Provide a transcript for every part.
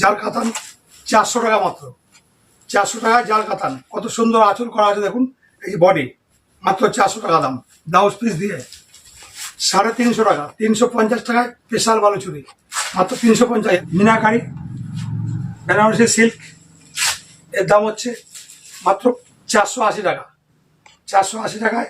জাল কাতান চারশো টাকা মাত্র। চারশো টাকায় জাল কাতান। কত সুন্দর আঁচল করা আছে দেখুন, এই বডি মাত্র চারশো টাকা দাম। ব্লাউজ পিস দিয়ে। সাড়ে তিনশো টাকা, তিনশো পঞ্চাশ টাকায় স্পেশাল বালুচুরি মাত্র তিনশো পঞ্চাশ। মিনাকারি, বেনারসি সিল্ক এর দাম হচ্ছে মাত্র চারশো আশি টাকা। চারশো আশি টাকায়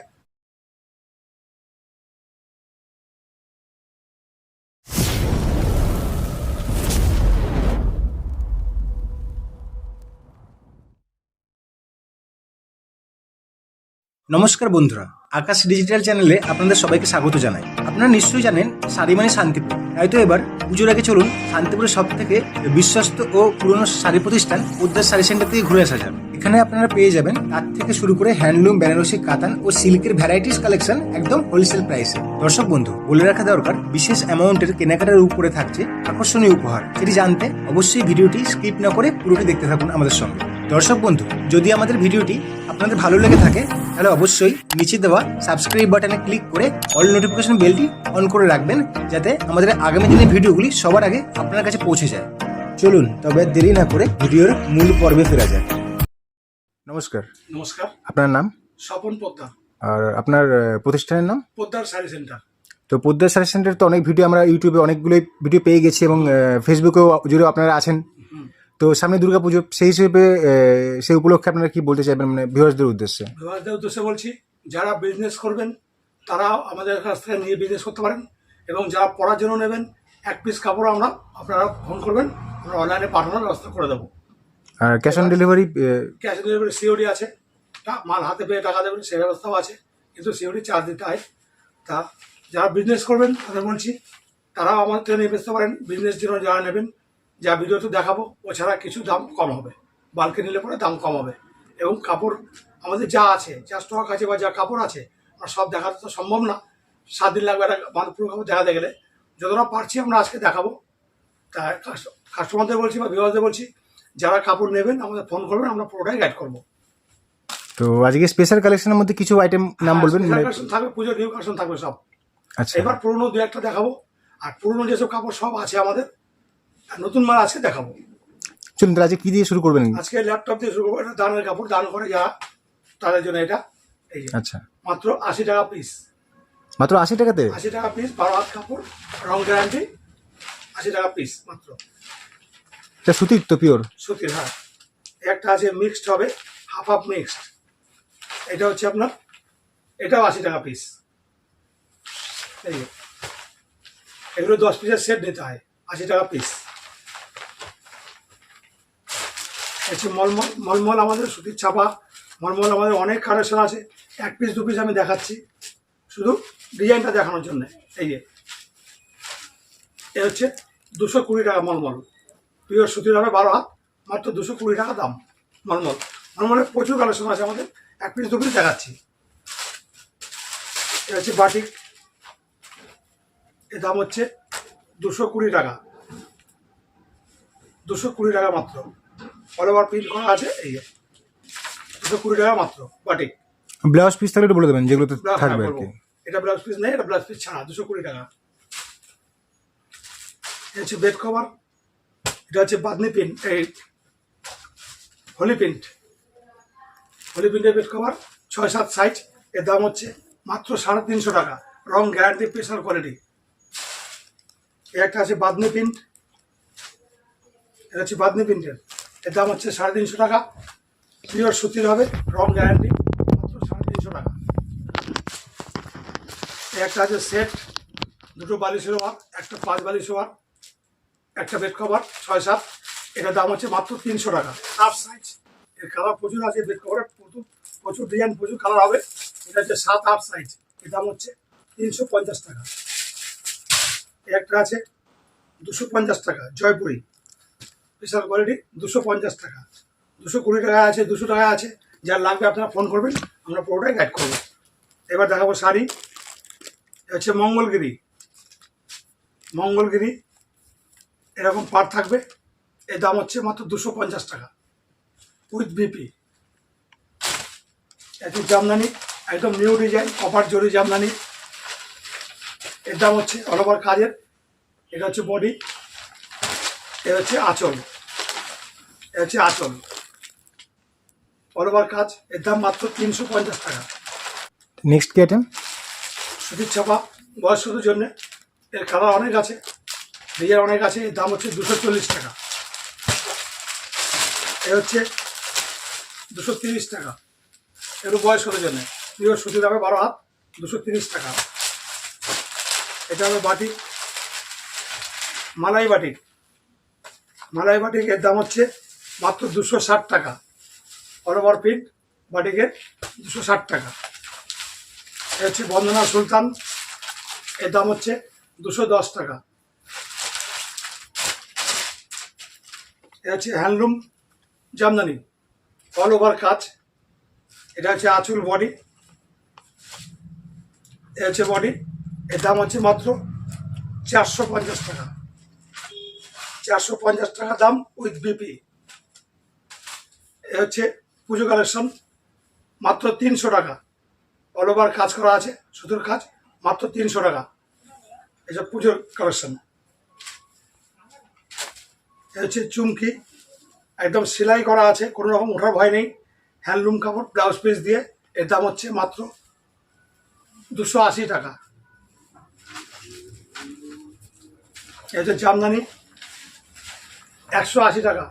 নমস্কার বন্ধুরা, আকাশ ডিজিটাল চ্যানেলে আপনাদের সবাইকে স্বাগত জানাই। আপনারা নিশ্চয়ই জানেন শাড়ি মানে শান্তিপুর। হয়তো এবার পুজোর আগে চলুন শান্তিপুরের সব থেকে বিশ্বস্ত ও পুরনো শাড়ি প্রতিষ্ঠান উদ্দার শাড়ি সেন্টার থেকে ঘুরে আসা যাবে এখানে আপনারা পেয়ে যাবেন তার থেকে শুরু করে হ্যান্ডলুম, বেনারসি, কাতান ও সিল্কের ভ্যারাইটিস কালেকশন একদম হোলসেল প্রাইসে দর্শক বন্ধু, বলে রাখা দরকার, বিশেষ অ্যামাউন্টের কেনাকাটার উপরে থাকছে আকর্ষণীয় উপহার। সেটি জানতে অবশ্যই ভিডিওটি স্কিপ না করে পুরোটি দেখতে থাকুন আমাদের সঙ্গে। দর্শক বন্ধু, যদি আমাদের ভিডিওটি আপনাদের ভালো লেগে থাকে তাহলে অবশ্যই নিচে দেওয়া সাবস্ক্রাইব বাটনে ক্লিক করে অল নোটিফিকেশন বেলটি অন করে রাখবেন যাতে আমাদের আগামী দিনের ভিডিওগুলি সবার আগে আপনার কাছে পৌঁছে যায়। চলুন তবে দেরি না করে ভিডিওর মূল পর্বে ফেরা যায় নমস্কার। নমস্কার। আপনার নাম? স্বপন পোদ্দার। আর আপনার প্রতিষ্ঠানের নাম? পোদ্দার শাড়ি সেন্টার। তো পোদ্দার সার্ভিস সেন্টার তো অনেক ভিডিও আমরা ইউটিউবে অনেকগুলো ভিডিও পেয়ে গেছি এবং ফেসবুকেও জুড়েও আপনারা আছেন। তো সামনে দুর্গাপুজো সেই হিসেবে সেই উপলক্ষে আপনারা কি বলতে চাইবেন মানে ভিউয়ার্সদের উদ্দেশ্যে? বিভাগদের উদ্দেশ্যে বলছি যারা বিজনেস করবেন তারা আমাদের কাছ থেকে নিয়ে বিজনেস করতে পারেন এবং যারা পড়ার জন্য নেবেন এক পিস কাপড় আমরা আপনারা ফোন করবেন আমরা অনলাইনে পাঠানোর ব্যবস্থা করে দেবো। আর cash on delivery cash on delivery COD আছে টা- মাল হাতে পেয়ে টাকা দেবেন সেই ব্যবস্থাও আছে কিন্তু সিওডি চার্জ দিতে হয়। তা যারা বিজনেস করবেন তাদের বলছি তারাও আমাদের থেকে নিয়ে বেচতে পারেন বিজনেস জন্য যারা নেবেন যা ভিডিওতে দেখাবো ওছাড়া কিছু দাম কম হবে। বালকে নিলে পরে দাম কম হবে। এবং কাপড় আমাদের যা আছে যা স্টক আছে বা যা কাপড় আছে আমরা সব দেখাতে তো সম্ভব না। সাত দিন লাগবে একটা মানে পুরো কাপড় দেখাতে গেলে। যতটা পারছি আমরা আজকে দেখাবো। তা কাস্টমারদের বলছি বা বিভাগদের বলছি যারা কাপড় নেবেন আমাদের ফোন করবেন আমরা পুরোটাই গাইড করব। তো আজকে স্পেশাল কালেকশনের মধ্যে কিছু আইটেম নাম বলবেন? মানে কালেকশন থাকবে পুজোর নিউ কালেকশন থাকবে সব। আচ্ছা। এবার পুরোনো দু একটা দেখাবো। আর পুরোনো যেসব কাপড় সব আছে আমাদের নতুন মাল আজকে দেখাবো। চলুন তাহলে আজকে কি দিয়ে শুরু করবেন? আজকে ল্যাপটপ দিয়ে শুরু করব এটা দানের কাপড় দান করে যা তাদের জন্য এটা। এই যে আচ্ছা। মাত্র আশি টাকা পিস মাত্র আশি টাকাতে? আশি টাকা পিস বারো হাত কাপড় রং গ্যারান্টি আশি টাকা পিস মাত্র। এটা সুতির তো পিওর সুতির হ্যাঁ। একটা আছে মিক্সড হবে হাফ হাফ মিক্সড এটা হচ্ছে আপনার এটাও আশি টাকা পিস এই এগুলো দশ পিসের সেট নিতে হয় আশি টাকা পিস হচ্ছে মলমল মলমল আমাদের সুতির ছাপা, মলমল আমাদের অনেক কালেকশন আছে। এক পিস দু পিস আমি দেখাচ্ছি। শুধু ডিজাইনটা দেখানোর জন্য। এই যে। এ হচ্ছে দুশো কুড়ি টাকা মলমল। প্রিয় সুতির হবে বারো হাত, মাত্র দুশো কুড়ি টাকা দাম মলমল। মলমলের প্রচুর কালেকশন আছে আমাদের। এক পিস দু পিস দেখাচ্ছি। এটা হচ্ছে বাটিক। এর দাম হচ্ছে দুশো কুড়ি টাকা। দুশো কুড়ি টাকা মাত্র। অল ওভার প্রিন্ট করা আছে এই দুশো কুড়ি টাকা মাত্র বাটিক ব্লাউজ পিস থাকলে একটু বলে দেবেন যেগুলো হ্যাঁ, থাকবে আর কি। এটা ব্লাউজ পিস নেই এটা ব্লাউজ পিস ছাড়া দুশো কুড়ি টাকা। এটা হচ্ছে বেড কভার এটা হচ্ছে বাদনি প্রিন্ট এই হোলি প্রিন্ট। হোলি প্রিন্টের বেড কভার ছয় সাত সাইজ এর দাম হচ্ছে মাত্র সাড়ে তিনশো টাকা রং গ্যারান্টি স্পেশাল কোয়ালিটি। একটা আছে বাদনি প্রিন্ট এটা হচ্ছে বাদনি প্রিন্টের। এর দাম হচ্ছে সাড়ে তিনশো টাকা। পিওর সুতির হবে, রং গ্যারান্টি মাত্র সাড়ে তিনশো টাকা। একটা আছে সেট দুটো বালিশের ওয়ার একটা পাঁচ বালিশ ওয়ার একটা বেড কভার ছয় সাত। এটার দাম হচ্ছে মাত্র তিনশো টাকা। হাফ সাইজ এর কালার প্রচুর আছে বেড কভারের প্রচুর প্রচুর ডিজাইন প্রচুর কালার হবে। এটা হচ্ছে সাত হাফ সাইজ এর দাম হচ্ছে তিনশো পঞ্চাশ টাকা। একটা আছে দুশো পঞ্চাশ টাকা, জয়পুরি। স্পেশাল কোয়ালিটি দুশো পঞ্চাশ টাকা। দুশো কুড়ি টাকা আছে, দুশো টাকা আছে। যার লাগবে আপনারা ফোন করবেন, আমরা পুরোটাই গাইড করব। এবার দেখাবো শাড়ি। হচ্ছে মঙ্গলগিরি। মঙ্গলগিরি, এরকম পার থাকবে। এর দাম হচ্ছে মাত্র দুশো পঞ্চাশ টাকা। উইথ বিপি একটু জামদানি, একদম নিউ ডিজাইন কপার জরি জামদানি। এর দাম হচ্ছে অল ওভার কাজের। এটা হচ্ছে বডি এটা হচ্ছে আঁচল। এ হচ্ছে আঁচল। অল ওভার কাজ এর দাম মাত্র তিনশো পঞ্চাশ টাকা। নেক্সট কি আইটেম সুতির ছাপা বয়স্কদের জন্য। এর কালার অনেক আছে। ডিজাইন অনেক আছে এর দাম হচ্ছে দুশো চল্লিশ টাকা। এ হচ্ছে দুশো তিরিশ টাকা। এর বয়স্কদের জন্য। প্রিয় সুতির দামে বারো হাত দুশো তিরিশ টাকা। এটা হবে বাটি। মালাই বাটি। মালাই বাটিক এর দাম হচ্ছে মাত্র দুশো ষাট টাকা। ওভার প্রিন্ট বাটিকের দুশো ষাট টাকা। এ হচ্ছে বন্দনা সুলতান, এর দাম হচ্ছে দুশো দশ টাকা। এ হচ্ছে হ্যান্ডলুম জামদানি, অল ওভার কাজ। এটা হচ্ছে আঁচুল বডি। এ হচ্ছে বডি, এর দাম হচ্ছে মাত্র চারশো পঞ্চাশ টাকা। চারশো পঞ্চাশ টাকা দাম উইথ বিপি এ হচ্ছে পুজো কালেকশন মাত্র তিনশো টাকা। অল ওভার কাজ করা আছে, সুতোর কাজ, মাত্র তিনশো টাকা। এসব পুজোর কালেকশন এ হচ্ছে চুমকি, একদম সেলাই করা আছে, কোনো রকম ওঠার ভয় নেই। হ্যান্ডলুম কাপড় ব্লাউজ পিস দিয়ে, এর দাম হচ্ছে মাত্র দুশো আশি টাকা। হচ্ছে জামদানি একশো আশি টাকা।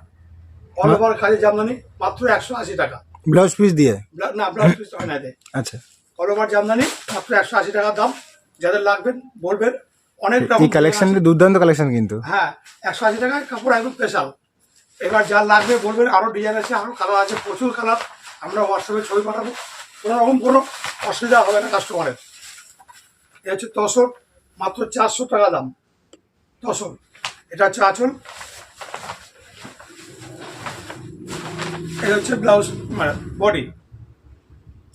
অল ওভার কাজের জামদানি মাত্র একশো আশি টাকা। ব্লাউজ পিস দিয়ে? না ব্লাউজ পিস হয় না এতে আচ্ছা। কলমার জামদানি মাত্র একশো আশি টাকার দাম। যাদের লাগবেন বলবেন। অনেক রকম এই কালেকশনটা দুর্দান্ত কালেকশন কিন্তু। হ্যাঁ একশো আশি টাকায় কাপড় একদম স্পেশাল এবার যা লাগবে বলবেন আরও ডিজাইন আছে আরও কালার আছে প্রচুর কালার আমরা হোয়াটসঅ্যাপে ছবি পাঠাবো। কোনো রকম কোনো অসুবিধা হবে না কাস্টমারের এ হচ্ছে তসর মাত্র চারশো টাকা দাম। তসর এটা হচ্ছে আঁচল। এটা হচ্ছে ব্লাউজ মানে বডি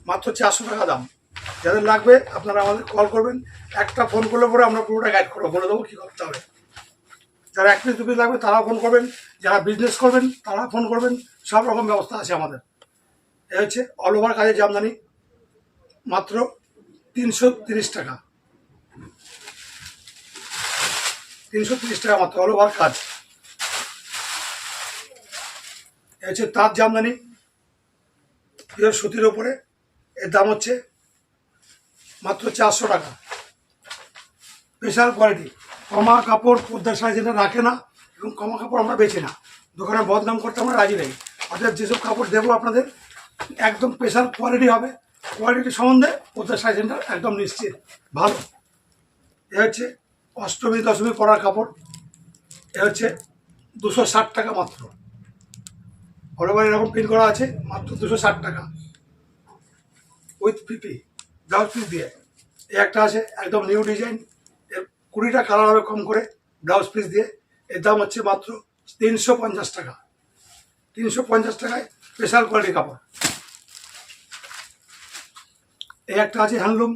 মাত্র চারশো টাকা দাম। যাদের লাগবে, আপনারা আমাদের কল করবেন। একটা ফোন করলে পরে আমরা পুরোটা গাইড করব। বলে দেবো কী করতে হবে। যারা এক পিস দু পিস লাগবে, তারাও ফোন করবেন। যারা বিজনেস করবেন তারা ফোন করবেন। সব রকম ব্যবস্থা আছে আমাদের। এ হচ্ছে অল ওভার কাজের জামদানি। মাত্র তিনশো তিরিশ টাকা। তিনশো তিরিশ টাকা মাত্র অল ওভার কাজ এ হচ্ছে তাঁত জামদানি পিওর সুতির ওপরে, এর দাম হচ্ছে মাত্র চারশো টাকা। স্পেশাল কোয়ালিটি কমা কাপড় পদ্মার সাইজ যেটা রাখে না এবং কমা কাপড় আমরা বেছি না। দোকানে বদনাম করতে আমরা রাজি নেই। অর্থাৎ যেসব কাপড় দেবো আপনাদের, একদম স্পেশাল কোয়ালিটি হবে। কোয়ালিটি সম্বন্ধে পদ্মার সাইজ সেন্টার একদম নিশ্চিত। ভালো। এ হচ্ছে অষ্টমী দশমী পরার কাপড়। এ হচ্ছে দুশো ষাট টাকা মাত্র। বরাবর এরকম প্রিন্ট করা আছে, মাত্র দুশো ষাট টাকা। উইথ পিপি ব্লাউজ পিস দিয়ে। এই একটা আছে, একদম নিউ ডিজাইন এর কুড়িটা কালার হবে কম করে ব্লাউজ পিস দিয়ে। এর দাম হচ্ছে মাত্র তিনশো পঞ্চাশ টাকা। তিনশো পঞ্চাশ টাকায় স্পেশাল কোয়ালিটির কাপড়। এই একটা আছে হ্যান্ডলুম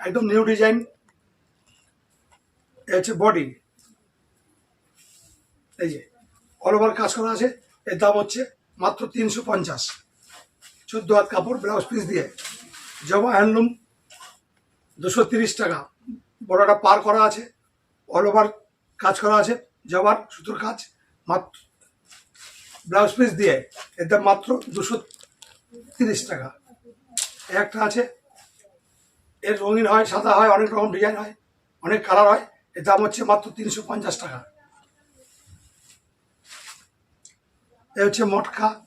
একদম নিউ ডিজাইন এ হচ্ছে বডি এই যে অল ওভার কাজ করা আছে। এর দাম হচ্ছে মাত্র তিনশো পঞ্চাশ। চোদ্দ হাত কাপড়, ব্লাউজ পিস দিয়ে। জবা হ্যান্ডলুম, দুশো তিরিশ টাকা। বড়টা পার করা আছে অল ওভার কাজ করা আছে জবার সুতোর কাজ মাত্র ব্লাউজ পিস দিয়ে। এর দাম মাত্র দুশো তিরিশ টাকা। একটা আছে, এর রঙিন হয়, সাদা হয়, অনেক রকম ডিজাইন হয়, অনেক কালার হয়। এর দাম হচ্ছে মাত্র তিনশো পঞ্চাশ টাকা। এ হচ্ছে মটকা।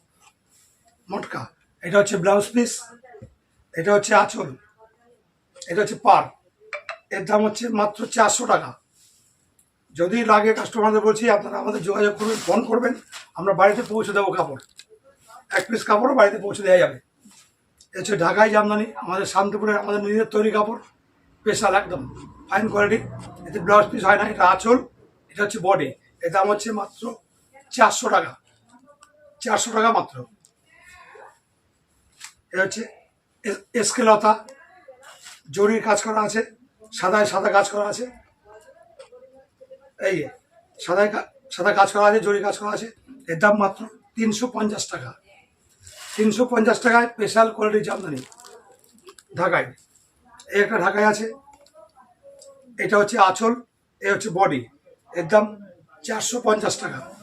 মটকা। এটা হচ্ছে ব্লাউজ পিস। এটা হচ্ছে আঁচল। এটা হচ্ছে পার। এর দাম হচ্ছে মাত্র চারশো টাকা। যদি লাগে কাস্টমারদের বলছি, আপনারা আমাদের যোগাযোগ করবেন ফোন করবেন। আমরা বাড়িতে পৌঁছে দেবো কাপড়। এক পিস কাপড়ও বাড়িতে পৌঁছে দেওয়া যাবে। হচ্ছে ঢাকাই জামদানি। আমাদের শান্তিপুরের আমাদের নিজের তৈরি কাপড়। স্পেশাল একদম। ফাইন কোয়ালিটি এতে ব্লাউজ পিস হয় না, এটা আঁচল। এটা হচ্ছে বডি এর দাম হচ্ছে মাত্র চারশো টাকা। চারশো টাকা মাত্র। এটা হচ্ছে এস- এসকেলতা। জরির কাজ করা আছে, সাদায় সাদা কাজ করা আছে। এই সাদায় সাদা কাজ করা আছে জরি কাজ করা আছে। এর দাম মাত্র তিনশো পঞ্চাশ টাকা। তিনশো পঞ্চাশ টাকায় স্পেশাল কোয়ালিটির জামদানি, ঢাকায়। এই একটা ঢাকায় আছে। এটা হচ্ছে আঁচল, এ হচ্ছে বডি এর দাম চারশো পঞ্চাশ টাকা।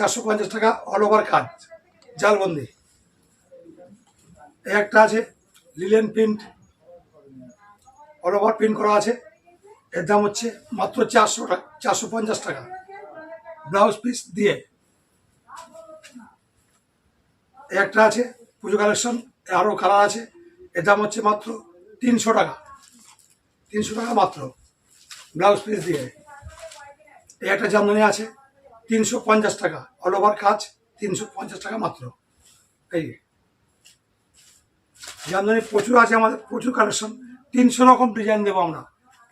চারশো পঞ্চাশ টাকা অল ওভার কাজ জালবন্দি। একটা আছে linen print all over print করা আছে। এর দাম হচ্ছে মাত্র চারশো টাকা, চারশো পঞ্চাশ টাকা। ব্লাউজ পিস দিয়ে। একটা আছে, পুজো কালেকশন আরও কালার আছে। এর দাম হচ্ছে মাত্র তিনশো টাকা। তিনশো টাকা মাত্র ব্লাউজ পিস দিয়ে। এই একটা জামদানি আছে তিনশো পঞ্চাশ টাকা। অল ওভার কাজ, তিনশো পঞ্চাশ টাকা মাত্র। এই জামদানি প্রচুর আছে আমাদের, প্রচুর কালেকশন। তিনশো রকম ডিজাইন দেবো আমরা।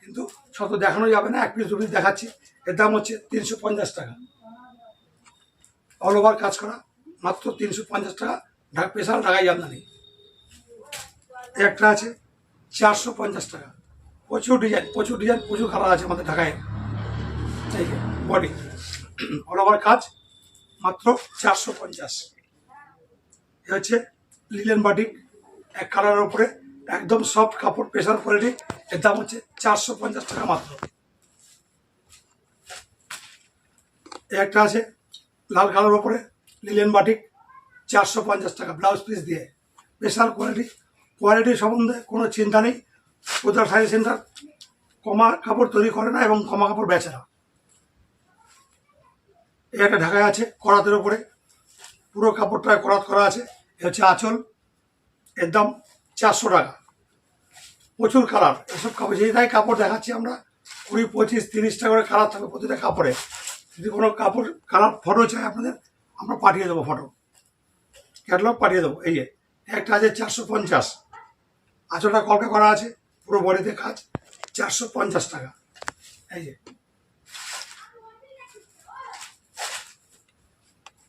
কিন্তু শত দেখানো যাবে না, এক পিস দু পিস দেখাচ্ছি। এর দাম হচ্ছে তিনশো পঞ্চাশ টাকা। অল ওভার কাজ করা, মাত্র তিনশো পঞ্চাশ টাকা। ঢাকা স্পেশাল ঢাকাই জামদানি। একটা আছে, চারশো পঞ্চাশ টাকা। প্রচুর ডিজাইন প্রচুর ডিজাইন প্রচুর কালার আছে আমাদের ঢাকায়। বডি ওভার কাজ, মাত্র চারশো পঞ্চাশ। এ হচ্ছে লিলেন বাটিক এক কালারের উপরে, একদম সফট কাপড় প্রেশার কোয়ালিটি এর দাম হচ্ছে চারশো পঞ্চাশ টাকা মাত্র। একটা আছে লাল কালার ওপরে লিলেন বাটিক চারশো পঞ্চাশ টাকা ব্লাউজ পিস দিয়ে। স্পেশাল কোয়ালিটি কোয়ালিটি সম্বন্ধে কোনো চিন্তা নেই। কোথাও শাড়ি সেন্টার কমা কাপড় তৈরি করে না এবং কমা কাপড় বেচে না। এই একটা ঢাকায় আছে, করাতের ওপরে পুরো কাপড়টায় করাত করা আছে। এ হচ্ছে আঁচল। এর দাম চারশো টাকা। প্রচুর কালার। এসব কাপড় যেটাই কাপড় দেখাচ্ছি আমরা, কুড়ি, পঁচিশ, তিরিশ টাকা করে কালার থাকবে প্রতিটা কাপড়ে। যদি কোনো কাপড়, কালার ফটো চাই আপনাদের, আমরা পাঠিয়ে দেবো ফটো ক্যাটালগ পাঠিয়ে দেবো। এই যে, একটা আছে চারশো পঞ্চাশ। আঁচলটা কলকা করা আছে, পুরো বডিতে কাজ, চারশো পঞ্চাশ টাকা। এই যে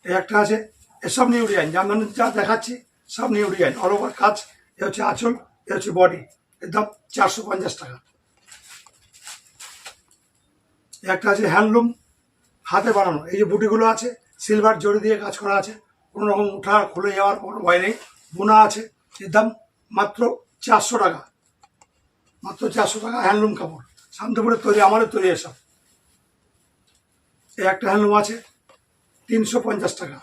একটা আছে এসব নিউ ডিজাইন জামদানি যা দেখাচ্ছি, সব নিউ ডিজাইন অল ওভার কাজ, এ হচ্ছে আঁচল এ হচ্ছে বডি এর দাম চারশো পঞ্চাশ টাকা। একটা আছে হ্যান্ডলুম হাতে বানানো। এই যে বুটিগুলো আছে সিলভার জড়ি দিয়ে কাজ করা আছে। কোনো রকম উঠা খুলে যাওয়ার কোনো ভয় নেই। বোনা আছে, এর দাম মাত্র চারশো টাকা। মাত্র চারশো টাকা হ্যান্ডলুম কাপড়। শান্তপুরের তৈরি, আমাদের তৈরি এসব। একটা হ্যান্ডলুম আছে তিনশো পঞ্চাশ টাকা।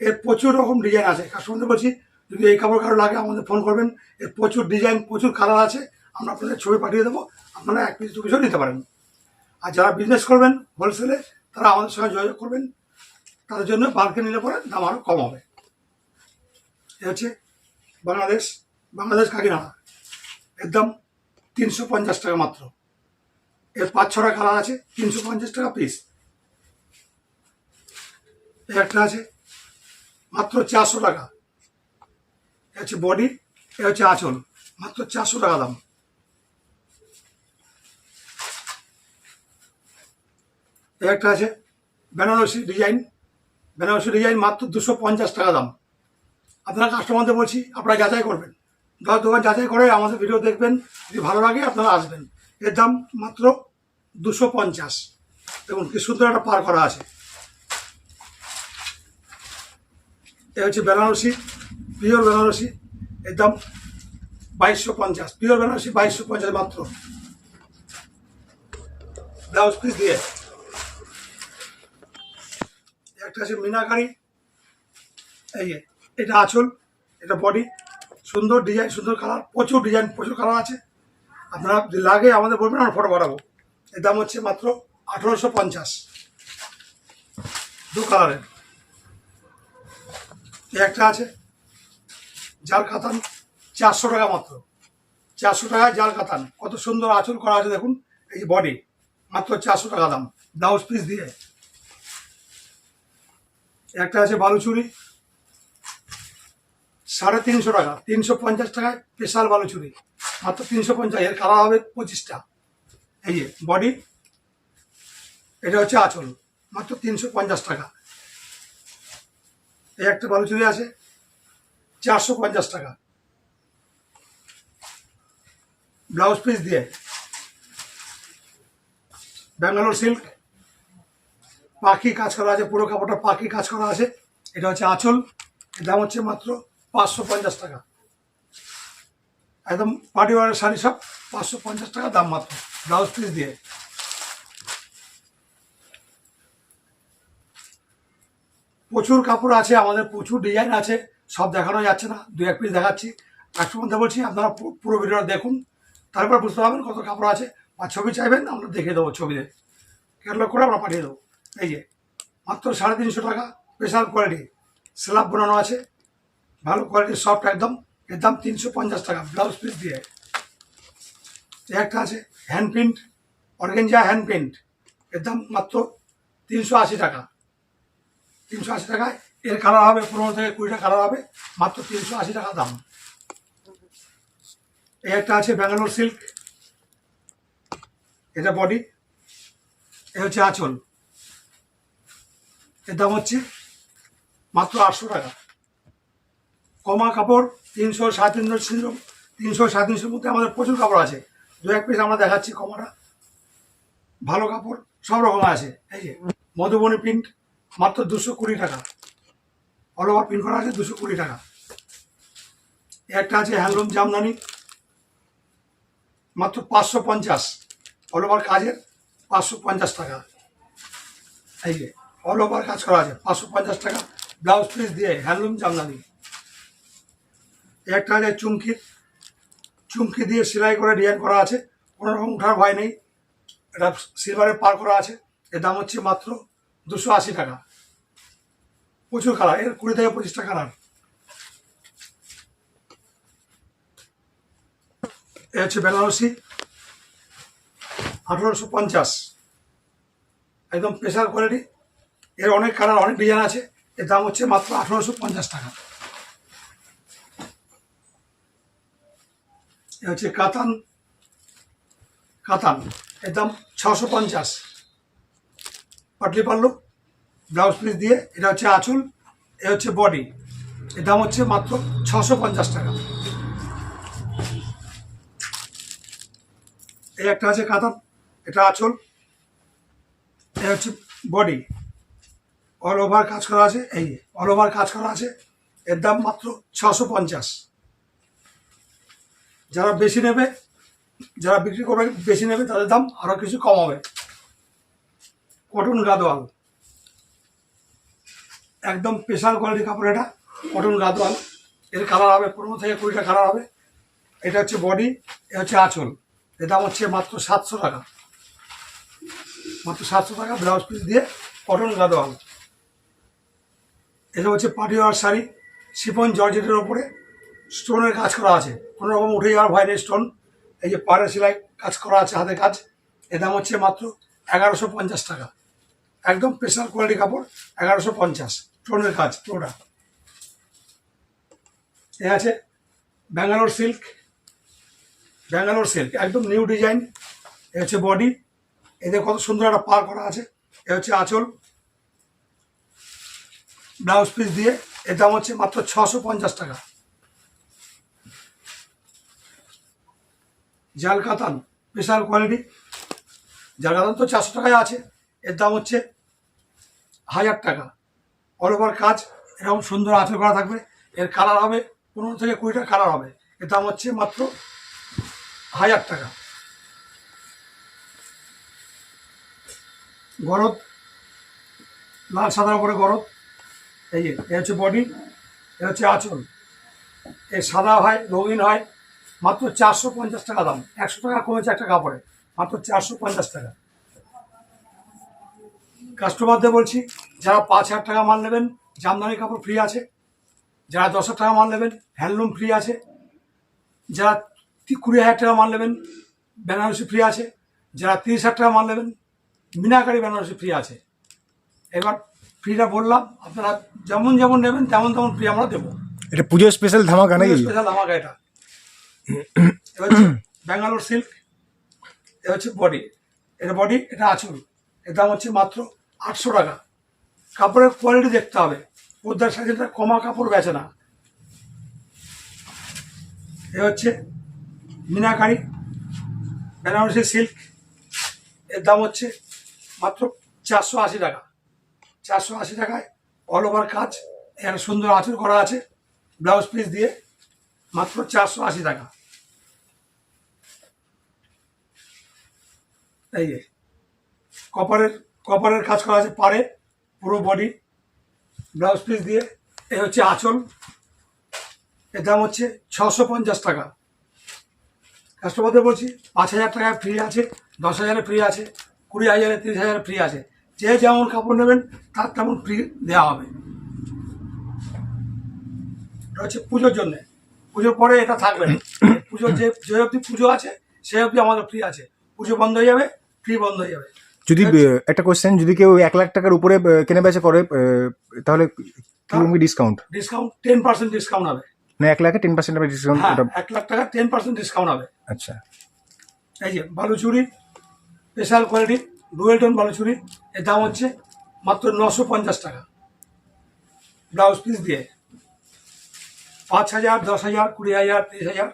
এর প্রচুর রকম ডিজাইন আছে। কাস্টমারদের বলছি, যদি এই কাপড় কারও লাগে, আমাদের ফোন করবেন। এর প্রচুর ডিজাইন প্রচুর কালার আছে। আমরা আপনাদের ছবি পাঠিয়ে দেবো। আপনারা এক পিস দু পিসও নিতে পারেন। আর যারা বিজনেস করবেন হোলসেলে তারা আমাদের সঙ্গে যোগাযোগ করবেন। তাদের জন্য বাল্কে নিলে পরে দাম আরও কম হবে। এ হচ্ছে বাংলাদেশ বাংলাদেশ কাকিনাড়া। এর দাম তিনশো পঞ্চাশ টাকা মাত্র। এর পাঁচ ছটা কালার আছে, তিনশো পঞ্চাশ টাকা পিস একটা আছে, মাত্র চারশো টাকা। এ হচ্ছে বডি এ হচ্ছে আঁচল, মাত্র চারশো টাকা দাম। একটা আছে, বেনারসি ডিজাইন বেনারসি ডিজাইন মাত্র দুশো পঞ্চাশ টাকা দাম। আপনারা কাস্টমারদের বলছি, আপনারা যাচাই করবেন। দশ দোকান যাচাই করে আমাদের ভিডিও দেখবেন, যদি ভালো লাগে আপনারা আসবেন। এর দাম মাত্র দুশো পঞ্চাশ। দেখুন কি সুন্দর একটা পার করা আছে। এ হচ্ছে বেনারসি পিওর বেনারসি এর দাম বাইশশো পঞ্চাশ পিওর বেনারসি বাইশশো পঞ্চাশ মাত্র। ব্লাউজ পিস দিয়ে। একটা আছে মিনাকারি, এই এটা আঁচল, এটা বডি সুন্দর ডিজাইন সুন্দর কালার প্রচুর ডিজাইন প্রচুর কালার আছে। আপনারা যদি লাগে আমাদের বলবেন, আমরা ফটো পাঠাবো। এর দাম হচ্ছে মাত্র আঠেরোশো পঞ্চাশ। দু কালারের একটা আছে। জাল কাতান চারশো টাকা মাত্র। চারশো টাকায় জাল কাতান কত সুন্দর আঁচল করা আছে দেখুন, এই বডি। মাত্র চারশো টাকা দাম। ব্লাউজ পিস দিয়ে। একটা আছে বালুচুরি। সাড়ে তিনশো টাকা। তিনশো পঞ্চাশ টাকায় স্পেশাল বালুচুরি। মাত্র তিনশো পঞ্চাশ। এর কালার হবে পঁচিশটা। এই যে বডি। এটা হচ্ছে আঁচল। মাত্র তিনশো পঞ্চাশ টাকা। এই একটা বালুচুরি আছে, চারশো পঞ্চাশ টাকা। ব্লাউজ পিস দিয়ে। ব্যাঙ্গালোর সিল্ক পাখি কাজ করা আছে, পুরো কাপড়টা পাখি কাজ করা আছে। এটা হচ্ছে আঁচল। দাম হচ্ছে মাত্র পাঁচশো পঞ্চাশ টাকা। একদম পার্টি ওয়ারের শাড়ি সব, পাঁচশো পঞ্চাশ টাকা দাম মাত্র। ব্লাউজ পিস দিয়ে। প্রচুর কাপড় আছে, আমাদের প্রচুর ডিজাইন আছে, সব দেখানো যাচ্ছে না, দু এক পিস দেখাচ্ছি। কাস্টমারদের বলছি, আপনারা পুরো ভিডিওটা দেখুন, তারপর বুঝতে পারবেন কত কাপড় আছে, আর ছবি চাইবেন, আমরা দেখে দেবো ছবিতে। ক্যাটালগ করে আমরা পাঠিয়ে দেবো। এই যে, মাত্র সাড়ে তিনশো টাকা স্পেশাল কোয়ালিটি স্ল্যাব বানানো আছে, ভালো কোয়ালিটির সফট একদম, এর দাম তিনশো পঞ্চাশ টাকা ব্লাউজ পিস দিয়ে। একটা আছে hand print organza hand print এর দাম মাত্র তিনশো আশি টাকা। তিনশো আশি টাকায়। এর কালার হবে পনেরো থেকে কুড়িটা কালার হবে। মাত্র তিনশো আশি টাকা দাম। এই একটা আছে ব্যাঙ্গালোর সিল্ক এটা বডি এ হচ্ছে আঁচল। এর দাম হচ্ছে মাত্র আটশো টাকা। কমা কাপড়, তিনশো সাড়ে তিনশো তিনশো সাড়ে তিনশোর মধ্যে আমাদের প্রচুর কাপড় আছে। দু এক পিস আমরা দেখাচ্ছি কমাটা। ভালো কাপড়, সব রকম আছে। এই যে, মধুবনী প্রিন্ট মাত্র দুশো কুড়ি টাকা। অল ওভার প্রিন্ট করা আছে দুশো কুড়ি টাকা। একটা আছে হ্যান্ডলুম জামদানি মাত্র পাঁচশো পঞ্চাশ। অল ওভার কাজের পাঁচশো পঞ্চাশ টাকা। এই যে অল ওভার কাজ করা আছে, পাঁচশো পঞ্চাশ টাকা। ব্লাউজ পিস দিয়ে হ্যান্ডলুম জামদানি একটা আছে চুমকি। চুমকি দিয়ে সেলাই করে ডিজাইন করা আছে। কোনো রকম উঠার ভয় নেই। এটা সিলভারে পার করা আছে। এর দাম হচ্ছে মাত্র দুশো আশি টাকা প্রচুর কালারের কুড়ি থেকে পঁচিশটা কালার এ হচ্ছে বেনারসি, আঠারোশো পঞ্চাশ। একদম প্রেশার কোয়ালিটি এর অনেক কালার অনেক ডিজাইন আছে। এর দাম হচ্ছে মাত্র আঠারোশো পঞ্চাশ টাকা। এ হচ্ছে কাতান কাতান। এর দাম ছশো পঞ্চাশ। পাটলি পাল্লু ব্লাউজ পিস দিয়ে, এটা হচ্ছে আঁচল, এ হচ্ছে বডি এর দাম হচ্ছে মাত্র ছশো পঞ্চাশ টাকা। এই একটা আছে কাতান এটা আঁচল, এ হচ্ছে বডি অল ওভার কাজ করা আছে, এই অল ওভার কাজ করা আছে, এর দাম মাত্র ছশো পঞ্চাশ। যারা বেশি নেবে, যারা বিক্রি করবে, বেশি নেবে, তাদের দাম আরও কিছু কম হবে। কটন গাদোয়াল একদম স্পেশাল কোয়ালিটি কাপড় এটা, কটন গাদোয়াল এর কালার হবে, পনেরো থেকে কুড়িটা কালার হবে। এটা হচ্ছে বডি এটা হচ্ছে আঁচল। এর দাম হচ্ছে মাত্র সাতশো টাকা। মাত্র সাতশো টাকা ব্লাউজ পিস দিয়ে কটন গাদোয়াল এটা হচ্ছে পাটিওয়ার শাড়ি শিপন জর্জেটের ওপরে। স্টোনের কাজ করা আছে। কোনো রকম উঠে যাওয়ার ভয় নেই স্টোন এই যে পাড়ে সেলাই কাজ করা আছে হাতে কাজ। এর দাম হচ্ছে মাত্র এগারোশো পঞ্চাশ টাকা। একদম স্পেশাল কোয়ালিটি কাপড়, এগারোশো পঞ্চাশ স্টোনের কাজ, পুরোটা। এ আছে ব্যাঙ্গালোর সিল্ক ব্যাঙ্গালোর সিল্ক একদম নিউ ডিজাইন এ হচ্ছে বডি এদের কত সুন্দর একটা পার করা আছে, এ হচ্ছে আঁচল। ব্লাউজ পিস দিয়ে, এর দাম হচ্ছে মাত্র ছশো পঞ্চাশ টাকা। জাল কাতান স্পেশাল কোয়ালিটি জাল কাতান তো চারশো টাকায় আছে, এর দাম হচ্ছে হাজার টাকা। অল ওভার কাজ এরকম সুন্দর আঁচল করা থাকবে। এর কালার হবে পনেরো থেকে কুড়িটা কালার হবে। এর দাম হচ্ছে মাত্র হাজার টাকা। গরদ, লাল সাদার উপরে গরদ। এই যে এ হচ্ছে বডি এ হচ্ছে আঁচল। এ সাদা হয়, রঙিন হয়, মাত্র চারশো পঞ্চাশ টাকা দাম। একশো টাকা কমেছে একটা কাপড়ে, মাত্র চারশো পঞ্চাশ টাকা। কাস্টমারদের বলছি যারা পাঁচ হাজার টাকা মাল নেবেন জামদানি কাপড় ফ্রি আছে। যারা দশ হাজার টাকা মাল নেবেন হ্যান্ডলুম ফ্রি আছে। যারা কুড়ি হাজার টাকা মাল নেবেন বেনারসি ফ্রি আছে। যারা তিরিশ হাজার টাকা মাল নেবেন মিনাকারি বেনারসি ফ্রি আছে। এবার ফ্রিটা বললাম আপনারা যেমন যেমন নেবেন তেমন তেমন ফ্রি আমরা দেবো। এটা পুজো স্পেশাল ধামাকা নাকি? স্পেশাল ধামাকা এটা। এবার ব্যাঙ্গালোর সিল্ক এটা হচ্ছে বডি এটা বডি এটা আঁচল। এর দাম হচ্ছে মাত্র আটশো টাকা। কাপড়ের কোয়ালিটি দেখতে হবে। পদ্মার সাইজেটা কমা কাপড় বেচে না। এ হচ্ছে মিনাকারি, বেনারসি সিল্ক এর দাম হচ্ছে মাত্র চারশো আশি টাকা। চারশো আশি টাকায় অল ওভার কাজ। এখানে সুন্দর আঁচল করা আছে। ব্লাউজ পিস দিয়ে মাত্র চারশো আশি টাকা। এই কপারের কপারের কাজ করা আছে পারে, পুরো বডি ব্লাউজ পিস দিয়ে। এ হচ্ছে আঁচল। এর দাম হচ্ছে ছশো পঞ্চাশ টাকা। কাস্টমারদের বলছি, পাঁচ হাজার টাকায় ফ্রি আছে, দশ হাজারে ফ্রি আছে, কুড়ি হাজারে, তিরিশ হাজারে ফ্রি আছে। যে যেমন কাপড় নেবেন, তার তেমন ফ্রি দেওয়া হবে। এটা হচ্ছে পুজোর জন্যে। পুজোর পরে এটা থাকবে পুজোর যে যে অবধি পুজো আছে, সেই অবধি আমাদের ফ্রি আছে। পুজো বন্ধ হয়ে যাবে ফ্রি বন্ধ হয়ে যাবে। যদি একটা কোয়েশ্চেন যদি কেউ এক লাখ টাকার উপরে কেনা বেচা করে তাহলে কীরকম discount discount ten percent discount হবে। না এক লাখে টেন পার্সেন্ট ডিসকাউন্ট এক লাখ টাকা টেন পার্সেন্ট ডিসকাউন্ট হবে। আচ্ছা। এই যে Baluchari special quality dual tone Baluchari এর দাম হচ্ছে মাত্র নশো পঞ্চাশ টাকা। ব্লাউজ পিস দিয়ে। পাঁচ হাজার দশ হাজার কুড়ি হাজার তিরিশ হাজার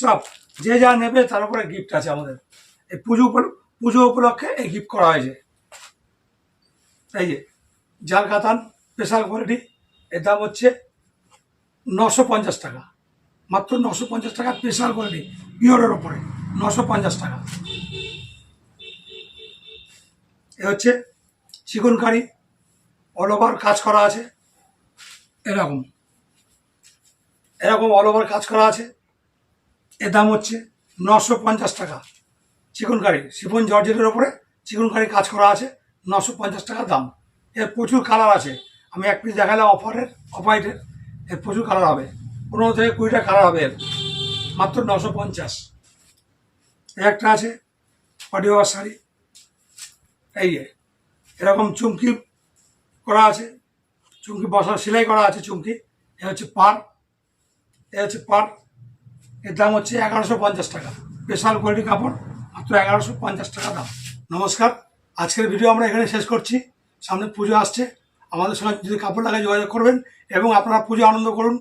সব। যে যা নেবে তার উপরে গিফট আছে আমাদের। এই পুজো পুজো উপলক্ষে এই গিফট করা হয়েছে। এই যে, জাল কাতান স্পেশাল কোয়ালিটি এর দাম হচ্ছে নশো পঞ্চাশ টাকা। মাত্র নশো পঞ্চাশ টাকা স্পেশাল কোয়ালিটি পিওরের ওপরে, নশো পঞ্চাশ টাকা। এ হচ্ছে চিকন কারি অল ওভার কাজ করা আছে, এরকম। এরকম অল ওভার কাজ করা আছে, এর দাম হচ্ছে নশো পঞ্চাশ টাকা। চিকন কারি শিফন জর্জেটের ওপরে চিকনকারি কাজ করা আছে, নশো পঞ্চাশ টাকা দাম। এর প্রচুর কালার আছে। আমি এক পিস দেখালাম অফারের, অফাইটের। এর প্রচুর কালার হবে। পনেরো থেকে কুড়িটা কালার হবে এর। মাত্র নশো পঞ্চাশ। একটা আছে অডিও শাড়ি। এই এরকম চুমকি করা আছে। চুমকি বসার, সেলাই করা আছে চুমকি। এ হচ্ছে পার। এ হচ্ছে পার। এর দাম হচ্ছে এগারোশো পঞ্চাশ টাকা। স্পেশাল কোয়ালিটি কাপড়। মাত্র এগারোশো পঞ্চাশ টাকা দাম। নমস্কার, আজকের ভিডিও আমরা এখানে শেষ করছি। সামনে পুজো আসছে। আমাদের সঙ্গে যদি কাপড় লাগে যোগাযোগ করবেন এবং আপনারা পুজো আনন্দ করুন।